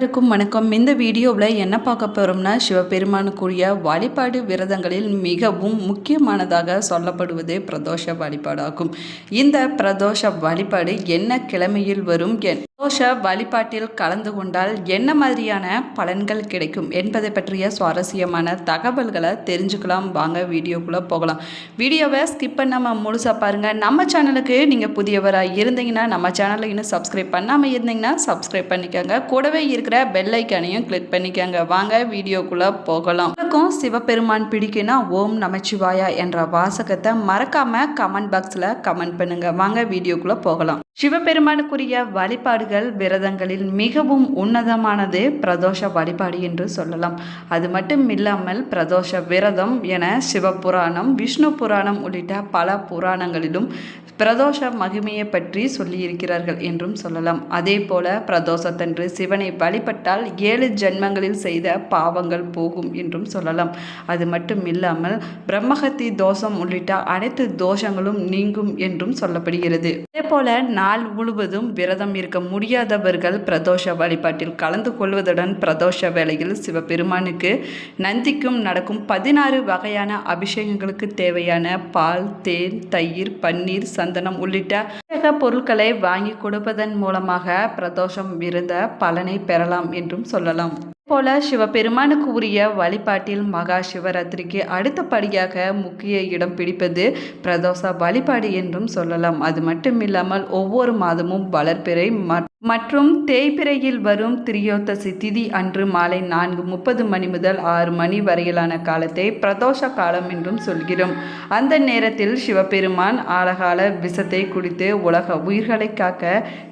அனைவருக்கும் வணக்கம். இந்த வீடியோவில் என்ன பார்க்க போகிறோம்னா சிவபெருமானுக்குரிய வழிபாடு விரதங்களில் மிகவும் முக்கியமானதாக சொல்லப்படுவது பிரதோஷ வழிபாடாகும். இந்த பிரதோஷ வழிபாடு என்ன கிழமையில் வரும் சந்தோஷ வழிபாட்டில் கலந்து கொண்டால் என்ன மாதிரியான பலன்கள் கிடைக்கும் என்பதை பற்றிய சுவாரஸ்யமான தகவல்களை தெரிஞ்சுக்கலாம். வாங்க வீடியோக்குள்ளே போகலாம். வீடியோவை ஸ்கிப் பண்ணாமல் முழுசாக பாருங்கள் நம்ம சேனலுக்கு நீங்கள் புதியவராக இருந்தீங்கன்னா நம்ம சேனலில் இன்னும் சப்ஸ்கிரைப் பண்ணாமல் இருந்தீங்கன்னா சப்ஸ்கிரைப் பண்ணிக்கோங்க. கூடவே இருக்கிற பெல் ஐக்கானையும் கிளிக் பண்ணிக்கோங்க. வாங்க வீடியோக்குள்ளே போகலாம். உங்களுக்கும் சிவபெருமான் பிடிக்குன்னா ஓம் நமச்சிவாயா என்ற வாசகத்தை மறக்காமல் கமெண்ட் பாக்ஸில் கமெண்ட் பண்ணுங்கள் வாங்க வீடியோக்குள்ளே போகலாம். சிவபெருமானுக்குரிய வழிபாடுகள் விரதங்களில் மிகவும் உன்னதமானது பிரதோஷ வழிபாடு என்று சொல்லலாம். அது மட்டும் இல்லாமல் பிரதோஷ விரதம் என சிவபுராணம் விஷ்ணு புராணம் உள்ளிட்ட பல புராணங்களிலும் பிரதோஷ மகிமையை பற்றி சொல்லியிருக்கிறார்கள் என்றும் சொல்லலாம். அதே போல பிரதோஷத்தன்று சிவனை வழிபட்டால் ஏழு ஜென்மங்களில் செய்த பாவங்கள் போகும் என்றும் சொல்லலாம். அது மட்டும் இல்லாமல் பிரம்மஹத்தி தோஷம் உள்ளிட்ட அனைத்து தோஷங்களும் நீங்கும் என்றும் சொல்லப்படுகிறது. அதே போல நாள் முழுவதும் விரதம் இருக்க முடியாதவர்கள் பிரதோஷ வழிபாட்டில் கலந்து கொள்வதுடன் பிரதோஷ வேளையில் சிவபெருமானுக்கு நந்திக்கும் நடக்கும் பதினாறு வகையான அபிஷேகங்களுக்கு தேவையான பால் தேன் தயிர் பன்னீர் சந்தனம் உள்ளிட்ட பொருட்களை வாங்கி கொடுப்பதன் மூலமாக பிரதோஷம் இருந்த பலனை பெறலாம் என்றும் சொல்லலாம். போல சிவபெருமானுக்கு உரிய வழிபாட்டில் மகா சிவராத்திரிக்கு அடுத்தபடியாக முக்கிய இடம் பிடிப்பது பிரதோஷ வழிபாடு என்றும் சொல்லலாம். அது மட்டும் இல்லாமல் ஒவ்வொரு மாதமும் வளர்பிறை மற்றும் தேய்பிறையில் வரும் திரியோத்தசி திதி அன்று மாலை நான்கு முப்பது மணி முதல் ஆறு மணி வரையிலான காலத்தை பிரதோஷ காலம் என்றும் சொல்கிறோம். அந்த நேரத்தில் சிவபெருமான் ஆழகால விஷத்தை குடித்து உலக உயிர்களை காக்க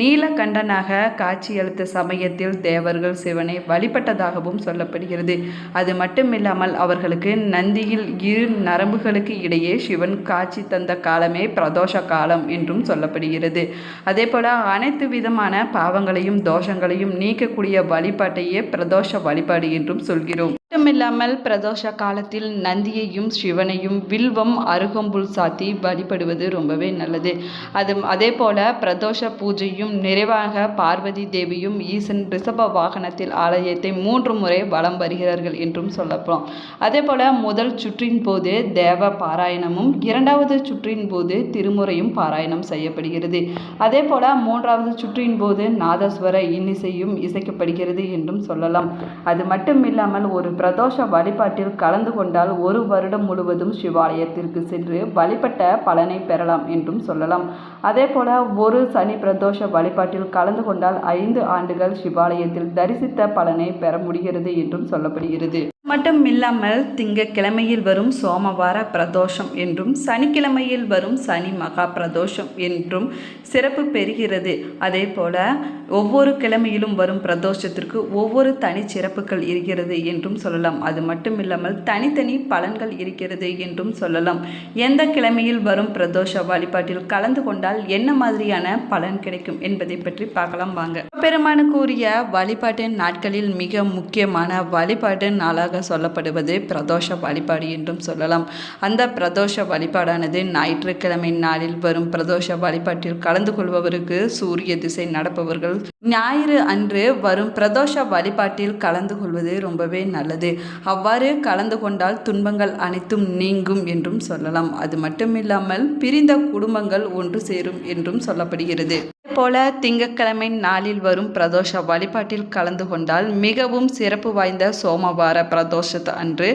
நீலகண்டனாக காட்சியளித்த சமயத்தில் தேவர்கள் சிவனை வழிபட்டது வழிபட்டதாகவும் சொல்லப்படுகிறது. அது மட்டுமில்லாமல் அவர்களுக்கு நந்தியில் இரு நரம்புகளுக்கு இடையே சிவன் காட்சி தந்த காலமே பிரதோஷ காலம் என்றும் சொல்லப்படுகிறது. அதே போல அனைத்து விதமான பாவங்களையும் தோஷங்களையும் நீக்கக்கூடிய வழிபாட்டையே பிரதோஷ வழிபாடு என்றும் சொல்கிறோம். மட்டுமில்லாமல் பிரதோஷ காலத்தில் நந்தியையும் சிவனையும் வில்வம் அருகம்புல் சாத்தி வழிபடுவது ரொம்பவே நல்லது. அது அதே போல பிரதோஷ பூஜையும் நிறைவாக பார்வதி தேவியும் ஈசன் ரிஷப வாகனத்தில் ஆலயத்தை மூன்று முறை வலம் வருகிறார்கள் என்றும் சொல்லப்போம் அதே போல முதல் சுற்றின் போது தேவ பாராயணமும் இரண்டாவது சுற்றின் போது திருமுறையும் பாராயணம் செய்யப்படுகிறது. அதே போல மூன்றாவது சுற்றின் போது நாதஸ்வர இன்னிசையும் இசைக்கப்படுகிறது என்றும் சொல்லலாம். அது மட்டும் இல்லாமல் ஒரு பிரதோஷ வழிபாட்டில் கலந்து கொண்டால் ஒரு வருடம் முழுவதும் சிவாலயத்திற்கு சென்று வழிபட்ட பலனை பெறலாம் என்றும் சொல்லலாம். அதே போல ஒரு சனி பிரதோஷ வழிபாட்டில் கலந்து கொண்டால் ஐந்து ஆண்டுகள் சிவாலயத்தில் தரிசித்த பலனை பெற முடிகிறது என்றும் சொல்லப்படுகிறது. மட்டும் இல்லாமல் திங்கக்கிழமையில் வரும் சோமவார பிரதோஷம் என்றும் சனிக்கிழமையில் வரும் சனி மகா பிரதோஷம் என்றும் சிறப்பு பெறுகிறது. அதே போல ஒவ்வொரு கிழமையிலும் வரும் பிரதோஷத்திற்கு ஒவ்வொரு தனி சிறப்புகள் இருக்கிறது என்றும் சொல்லலாம். அது மட்டும் இல்லாமல் தனித்தனி பலன்கள் இருக்கிறது என்றும் சொல்லலாம். எந்த கிழமையில் வரும் பிரதோஷ வழிபாட்டில் கலந்து கொண்டால் என்ன மாதிரியான பலன் கிடைக்கும் என்பதை பற்றி பார்க்கலாம் வாங்க. பெருமானுக்கு உரிய வழிபாட்டின் நாட்களில் மிக முக்கியமான வழிபாட்டு நாளாக சொல்லப்படுவது பிரதோஷ வழிபாடு என்றும் சொல்லலாம். அந்த பிரதோஷ வழிபாடானது ஞாயிற்றுக்கிழமை நாளில் வரும் பிரதோஷ வழிபாட்டில் கலந்து கொள்பவருக்கு சூரிய திசை நடப்பவர்கள் ஞாயிறு அன்று வரும் பிரதோஷ வழிபாட்டில் கலந்து கொள்வது ரொம்பவே நல்லது. அவ்வாறு கலந்து கொண்டால் துன்பங்கள் அனைத்தும் நீங்கும் என்றும் சொல்லலாம். அது மட்டுமில்லாமல் பிரிந்த குடும்பங்கள் ஒன்று சேரும் என்றும் சொல்லப்படுகிறது. போல திங்கட்கிழமை நாளில் வரும் பிரதோஷ வழிபாட்டில் கலந்து கொண்டால் மிகவும் சிறப்பு வாய்ந்த சோமவார பிரதோஷத்து அன்று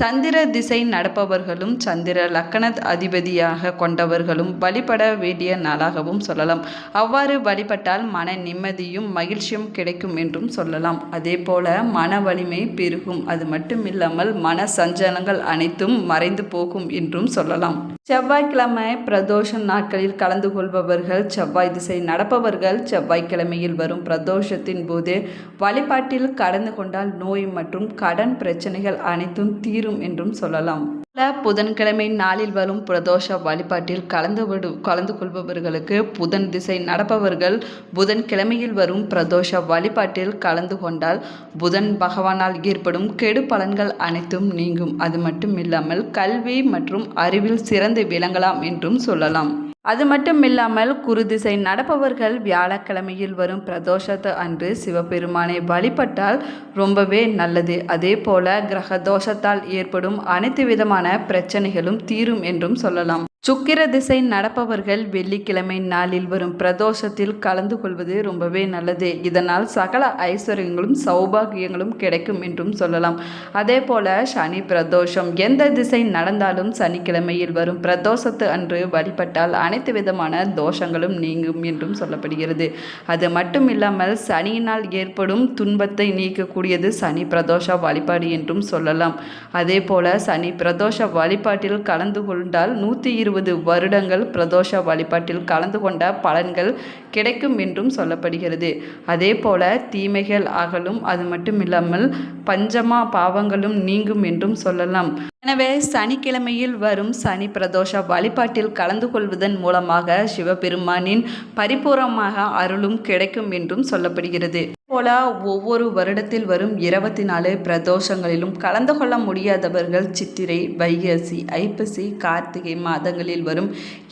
சந்திர திசை நடப்பவர்களும் சந்திர லக்கண அதிபதியாக கொண்டவர்களும் வழிபட வேண்டிய நாளாகவும் சொல்லலாம். அவ்வாறு வழிபட்டால் மன நிம்மதி நிம்மதியும் மகிழ்ச்சியும் கிடைக்கும் என்றும் சொல்லலாம். அதே போல மன வலிமை பெருகும். அது மட்டும் இல்லாமல் மன சஞ்சலங்கள் அனைத்தும் மறைந்து போகும் என்றும் சொல்லலாம். செவ்வாய்க்கிழமை பிரதோஷ நாட்களில் கலந்து கொள்பவர்கள் செவ்வாய் திசை நடப்பவர்கள் செவ்வாய்க்கிழமையில் வரும் பிரதோஷத்தின் போது வழிபாட்டில் கலந்து கொண்டால் நோய் மற்றும் கடன் பிரச்சனைகள் அனைத்தும் தீரும் என்றும் சொல்லலாம். புதன்கிழமை நாளில் வரும் பிரதோஷ வழிபாட்டில் கலந்து கலந்து கொள்பவர்களுக்கு புதன் திசை நடப்பவர்கள் புதன்கிழமையில் வரும் பிரதோஷ வழிபாட்டில் கலந்து கொண்டால் புதன் பகவானால் ஏற்படும் கெடு பலன்கள் அனைத்தும் நீங்கும். அது மட்டும் இல்லாமல் கல்வி மற்றும் அறிவில் சிறந்து விளங்கலாம் என்றும் சொல்லலாம். அது மட்டும் இல்லாமல் குருதிசை நடப்பவர்கள் வியாழக்கிழமையில் வரும் பிரதோஷத்தை அன்று சிவபெருமானை வழிபட்டால் ரொம்பவே நல்லது. அதே போல கிரக தோஷத்தால் ஏற்படும் அனைத்து விதமான பிரச்சனைகளும் தீரும் என்றும் சொல்லலாம். சுக்கிர திசை நடப்பவர்கள் வெள்ளிக்கிழமை நாளில் வரும் பிரதோஷத்தில் கலந்து கொள்வது ரொம்பவே நல்லது. இதனால் சகல ஐஸ்வர்யங்களும் சௌபாகியங்களும் கிடைக்கும் என்றும் சொல்லலாம். அதே போல சனி பிரதோஷம் எந்த திசை நடந்தாலும் சனிக்கிழமையில் வரும் பிரதோஷத்து அன்று வழிபட்டால் அனைத்து விதமான தோஷங்களும் நீங்கும் என்றும் சொல்லப்படுகிறது. அது மட்டும் இல்லாமல் சனியினால் ஏற்படும் துன்பத்தை நீக்கக்கூடியது சனி பிரதோஷ வழிபாடு என்றும் சொல்லலாம். அதே போல சனி பிரதோஷ வழிபாட்டில் கலந்து கொண்டால் நூற்றி இருபது வருடங்கள் பிரதோஷ வழிபாட்டில் கலந்து கொண்ட பலன்கள் கிடைக்கும் என்றும் சொல்லப்படுகிறது. அதே போல தீமைகள் அகலும் அது மட்டும் இல்லாமல் பஞ்சமா பாவங்களும் நீங்கும் என்றும் சொல்லலாம். எனவே சனிக்கிழமையில் வரும் சனி பிரதோஷ வழிபாட்டில் கலந்து கொள்வதன் மூலமாக சிவபெருமானின் பரிபூர்ணமாக அருளும் கிடைக்கும் என்றும் சொல்லப்படுகிறது. போல ஒவ்வொரு வருடத்தில் வரும் இருபத்தி நாலு பிரதோஷங்களிலும் கலந்து கொள்ள முடியாதவர்கள் சித்திரை வைகாசி ஐப்பசி கார்த்திகை மாதங்களில் வரும்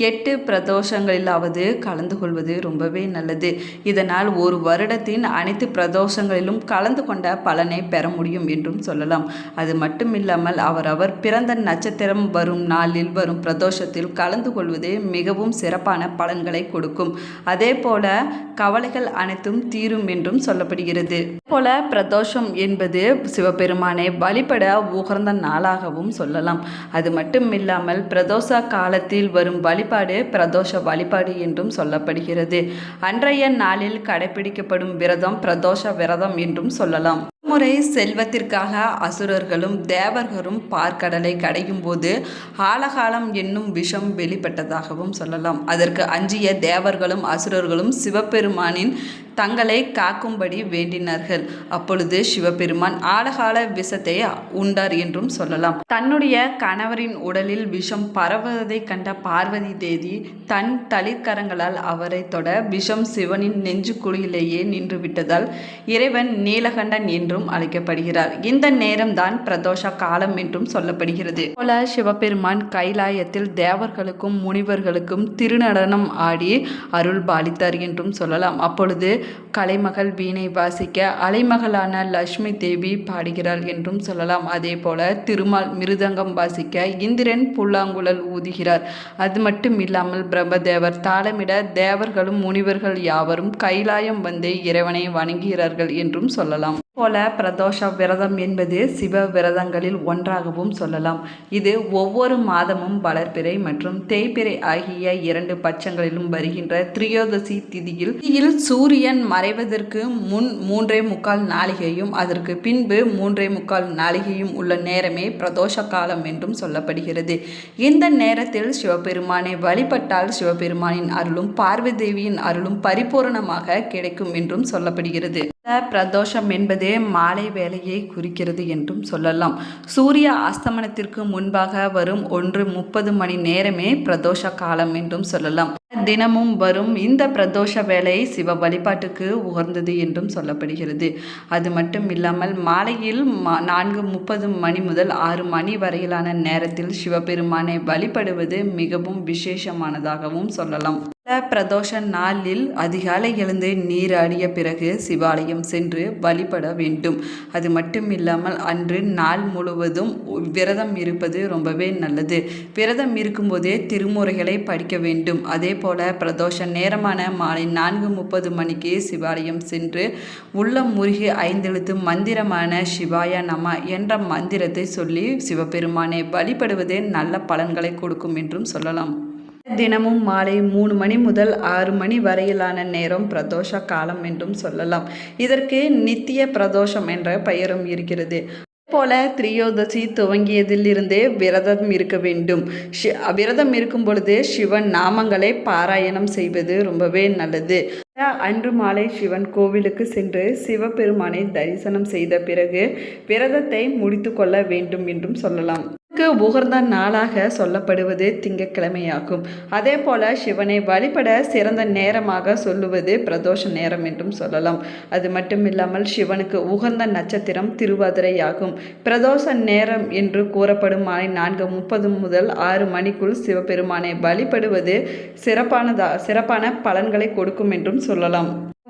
எட்டு பிரதோஷங்களிலாவது கலந்து கொள்வது ரொம்பவே நல்லது. இதனால் ஒரு வருடத்தின் அனைத்து பிரதோஷங்களிலும் கலந்து கொண்ட பலனை பெற முடியும் என்றும் சொல்லலாம். அது மட்டும் இல்லாமல் அவரவர் பிறந்த நட்சத்திரம் வரும் நாளில் வரும் பிரதோஷத்தில் கலந்து கொள்வது மிகவும் சிறப்பான பலன்களை கொடுக்கும். அதே போல கவலைகள் அனைத்தும் தீரும் என்றும் சொல்லப்படும் சொல்லப்படுகிறது போல பிரதோஷம் என்பது சிவபெருமானை வழிபட உகர்ந்த நாளாகவும் சொல்லலாம். அது மட்டும் இல்லாமல் பிரதோஷ காலத்தில் வரும் வழிபாடு பிரதோஷ வழிபாடு என்றும் சொல்லப்படுகிறது. அன்றைய நாளில் கடைபிடிக்கப்படும் விரதம் பிரதோஷ விரதம் என்றும் சொல்லலாம். முறை செல்வத்திற்காக அசுரர்களும் தேவர்களும் பார்க்கடலை கடையும் போது ஆலகாலம் என்னும் விஷம் வெளிப்பட்டதாகவும் சொல்லலாம். அதற்கு அஞ்சிய தேவர்களும் அசுரர்களும் சிவபெருமானின் தங்களை காக்கும்படி வேண்டினார்கள். அப்பொழுது சிவபெருமான் ஆலகால விஷத்தை உண்டார் என்றும் சொல்லலாம். தன்னுடைய கணவரின் உடலில் விஷம் பரவுவதை கண்ட பார்வதி தேவி தன் தளிர்கரங்களால் அவரை தொட விஷம் சிவனின் நெஞ்சுக்குழியிலேயே நின்று விட்டதால் இறைவன் நீலகண்டன் என்றும் அழைக்கப்படுகிறார். இந்த நேரம்தான் பிரதோஷ காலம் என்றும் சொல்லப்படுகிறது. போல சிவபெருமான் கைலாயத்தில் தேவர்களுக்கும் முனிவர்களுக்கும் திருநடனம் ஆடி அருள் பாலித்தார் என்றும் சொல்லலாம். அப்பொழுது கலைமகள் வீணை வாசிக்க அலைமகளான லட்சுமி தேவி பாடுகிறாள் என்றும் சொல்லலாம். அதே போல திருமால் மிருதங்கம் வாசிக்க இந்திரன் புல்லாங்குழல் ஊதுகிறார். அது மட்டும் இல்லாமல் பிரம்மதேவர் தாளமிட தேவர்களும் முனிவர்கள் யாவரும் கைலாயம் வந்து இறைவனை வணங்குகிறார்கள் என்றும் சொல்லலாம். போல பிரதோஷ விரதம் என்பது சிவ விரதங்களில் ஒன்றாகவும் சொல்லலாம். இது ஒவ்வொரு மாதமும் வளர்பிறை மற்றும் தேய்பிறை ஆகிய இரண்டு பட்சங்களிலும் வருகின்ற திரியோதசி திதியில் திதியில் சூரியன் மறைவதற்கு முன் மூன்றே முக்கால் நாளிகையும் அதற்கு பின்பு மூன்றே முக்கால் நாளிகையும் உள்ள நேரமே பிரதோஷ காலம் என்றும் சொல்லப்படுகிறது. இந்த நேரத்தில் சிவபெருமானை வழிபட்டால் சிவபெருமானின் அருளும் பார்வதேவியின் அருளும் பரிபூரணமாக கிடைக்கும் என்றும் சொல்லப்படுகிறது. பிரதோஷம் என்பதே மாலை வேலையை குறிக்கிறது என்றும் சொல்லலாம். சூரிய அஸ்தமனத்திற்கு முன்பாக வரும் ஒன்று முப்பது மணி நேரமே பிரதோஷ காலம் என்றும் சொல்லலாம். தினமும் வரும் இந்த பிரதோஷ வேலை சிவ வழிபாட்டுக்கு உகர்ந்தது என்றும் சொல்லப்படுகிறது. அது மட்டும் இல்லாமல் மாலையில் மா நான்கு முப்பது மணி முதல் ஆறு மணி வரையிலான நேரத்தில் சிவபெருமானை வழிபடுவது மிகவும் விசேஷமானதாகவும் சொல்லலாம். பிரதோஷ நாளில் அதிகாலை எழுந்து நீராடிய பிறகு சிவாலயம் சென்று வழிபட வேண்டும். அது மட்டும் இல்லாமல் அன்று நாள் முழுவதும் விரதம் இருப்பது ரொம்பவே நல்லது. விரதம் இருக்கும்போதே திருமுறைகளை படிக்க வேண்டும். அதே போல பிரதோஷ நேரமான மாலை நான்கு முப்பது மணிக்கு சிவாலயம் சென்று உள்ளம் முருகி ஐந்தெழுத்து மந்திரமான சிவாய நம என்ற மந்திரத்தை சொல்லி சிவபெருமானை வழிபடுவதே நல்ல பலன்களை கொடுக்கும் என்றும் சொல்லலாம். தினமும் மாலை மூணு மணி முதல் ஆறு மணி வரையிலான நேரம் பிரதோஷ காலம் என்றும் சொல்லலாம். இதற்கு நித்திய பிரதோஷம் என்ற பெயரும் இருக்கிறது. போல திரியோதசி துவங்கியதிலிருந்தே விரதம் இருக்க வேண்டும். ஷி- விரதம் இருக்கும் பொழுது சிவன் நாமங்களை பாராயணம் செய்வது ரொம்பவே நல்லது. அன்று மாலை சிவன் கோவிலுக்கு சென்று சிவபெருமானை தரிசனம் செய்த பிறகு விரதத்தை முடித்து கொள்ள வேண்டும் என்றும் சொல்லலாம். சிவனுக்கு உகர்ந்த நாளாக சொல்லப்படுவது திங்கட்கிழமையாகும். அதே போல சிவனை வழிபட சிறந்த நேரமாக சொல்லுவது பிரதோஷ நேரம் என்றும் சொல்லலாம். அது மட்டும் இல்லாமல் சிவனுக்கு உகந்த நட்சத்திரம் திருவாதிரையாகும். பிரதோஷ நேரம் என்று கூறப்படும் மாலை நான்கு முப்பது முதல் ஆறு மணிக்குள் சிவபெருமானை வழிபடுவது சிறப்பானதா சிறப்பான பலன்களை கொடுக்கும் என்றும் சொல்லலாம்.